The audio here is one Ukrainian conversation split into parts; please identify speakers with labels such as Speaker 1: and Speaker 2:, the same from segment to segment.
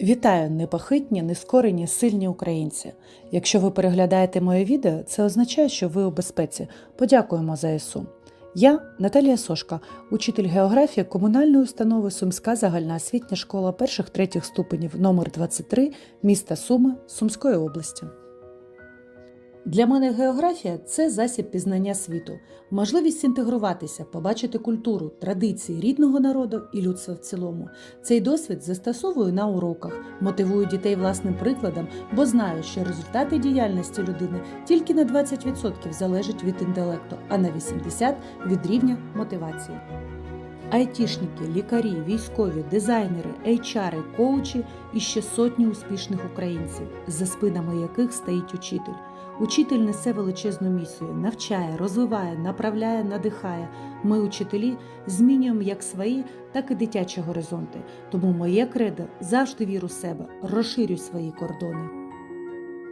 Speaker 1: Вітаю, непохитні, нескорені, сильні українці. Якщо ви переглядаєте моє відео, це означає, що ви у безпеці. Подякуємо за ЗСУ. Я Наталія Сошка, учитель географії комунальної установи Сумська загальноосвітня школа перших третіх ступенів номер 23 міста Суми Сумської області. Для мене географія це засіб пізнання світу, можливість інтегруватися, побачити культуру, традиції рідного народу і людства в цілому. Цей досвід застосовую на уроках, мотивую дітей власним прикладом, бо знаю, що результати діяльності людини тільки на 20% залежать від інтелекту, а на 80% від рівня мотивації. Айтішники, лікарі, військові, дизайнери, HR, коучі і ще сотні успішних українців, за спинами яких стоїть учитель. Учитель несе величезну місію, навчає, розвиває, направляє, надихає. Ми, учителі, змінюємо як свої, так і дитячі горизонти. Тому моє кредо завжди віру в себе, розширюй свої кордони.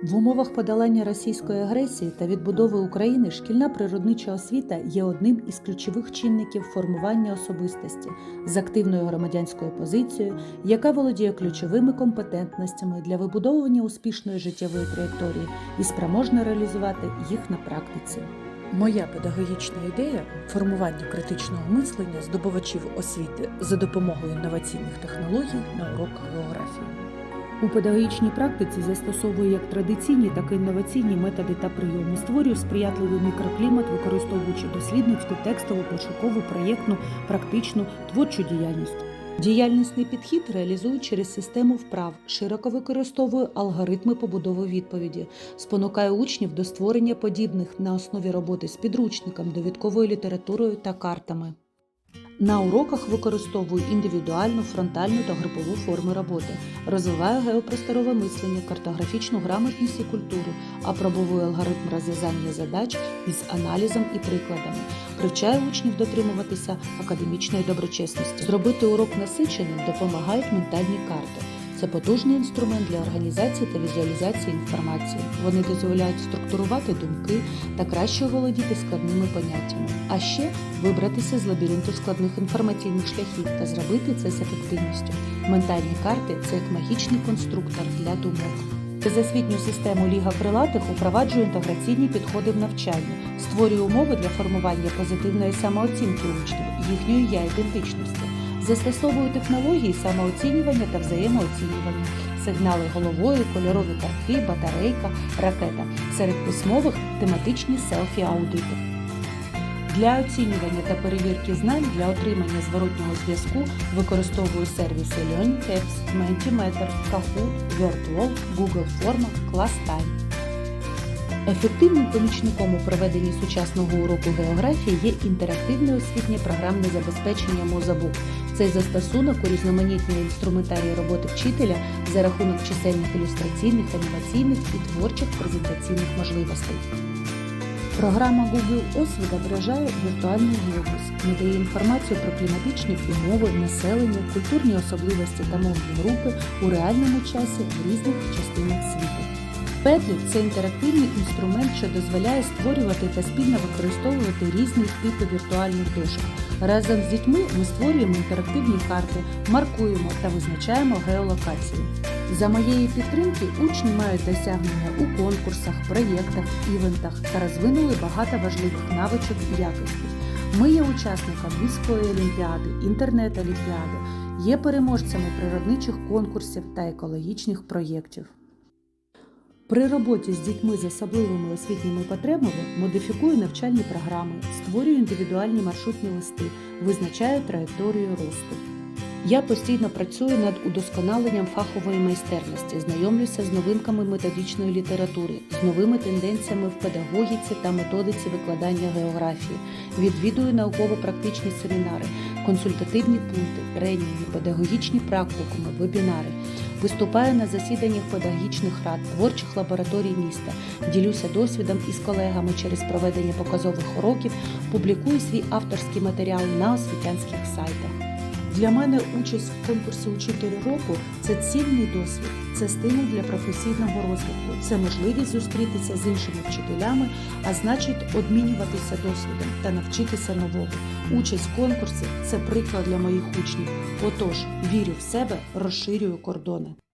Speaker 1: В умовах подолання російської агресії та відбудови України шкільна природнича освіта є одним із ключових чинників формування особистості з активною громадянською позицією, яка володіє ключовими компетентностями для вибудовування успішної життєвої траєкторії і спроможна реалізувати їх на практиці. Моя педагогічна ідея формування критичного мислення здобувачів освіти за допомогою інноваційних технологій на уроках географії. У педагогічній практиці застосовую як традиційні, так і інноваційні методи та прийоми. Створюю сприятливий мікроклімат, використовуючи дослідницьку, текстову, пошукову, проєктну, практичну, творчу діяльність. Діяльнісний підхід реалізую через систему вправ, широко використовую алгоритми побудови відповіді, спонукаю учнів до створення подібних на основі роботи з підручником, довідковою літературою та картами. На уроках використовую індивідуальну, фронтальну та групову форми роботи, розвиваю геопросторове мислення, картографічну грамотність і культуру, апробовую алгоритм розв'язання задач із аналізом і прикладами, привчаю учнів дотримуватися академічної доброчесності. Зробити урок насиченим допомагають ментальні карти. Це потужний інструмент для організації та візуалізації інформації. Вони дозволяють структурувати думки та краще володіти складними поняттями, а ще вибратися з лабіринту складних інформаційних шляхів та зробити це з ефективністю. Ментальні карти це як магічний конструктор для думок. Через освітню систему Ліга Крилатих упроваджую інтеграційні підходи в навчанні, створюю умови для формування позитивної самооцінки учнів, їхньої я ідентичності. Застосовую технології самооцінювання та взаємооцінювання, сигнали головою, кольорові картки, батарейка, ракета, серед письмових тематичні селфі-аудити. Для оцінювання та перевірки знань для отримання зворотнього зв'язку використовую сервіси LearnTapes, Mentimeter, Kahoot, WordWall, Google Forma, ClassTime. Ефективним помічником у проведенні сучасного уроку географії є інтерактивне освітнє програмне забезпечення Мозабук. Цей застосунок урізноманітнює інструментарій роботи вчителя за рахунок чисельних ілюстраційних, анімаційних і творчих презентаційних можливостей. Програма Google OS відображає віртуальний глобус, надає інформацію про кліматичні умови, населення, культурні особливості та мовні групи у реальному часі в різних частинах світу. Педлік це інтерактивний інструмент, що дозволяє створювати та спільно використовувати різні типи віртуальних дошок. Разом з дітьми ми створюємо інтерактивні карти, маркуємо та визначаємо геолокацію. За моєї підтримки учні мають досягнення у конкурсах, проєктах, івентах та розвинули багато важливих навичок і якостей. Ми є учасниками міської олімпіади, інтернет-олімпіади, є переможцями природничих конкурсів та екологічних проєктів. При роботі з дітьми з особливими освітніми потребами модифікую навчальні програми, створюю індивідуальні маршрутні листи, визначаю траєкторію росту. Я постійно працюю над удосконаленням фахової майстерності, знайомлюся з новинками методичної літератури, з новими тенденціями в педагогіці та методиці викладання географії, відвідую науково-практичні семінари, консультативні пункти, тренінги, педагогічні практикуми, вебінари. Виступаю на засіданнях педагогічних рад, творчих лабораторій міста, ділюся досвідом із колегами через проведення показових уроків, публікую свій авторський матеріал на освітянських сайтах. Для мене участь в конкурсі Учитель року це цінний досвід, це стимул для професійного розвитку, це можливість зустрітися з іншими вчителями, а значить, обмінюватися досвідом та навчитися нового. Участь в конкурсі це приклад для моїх учнів. Отож, вірю в себе, розширюю кордони.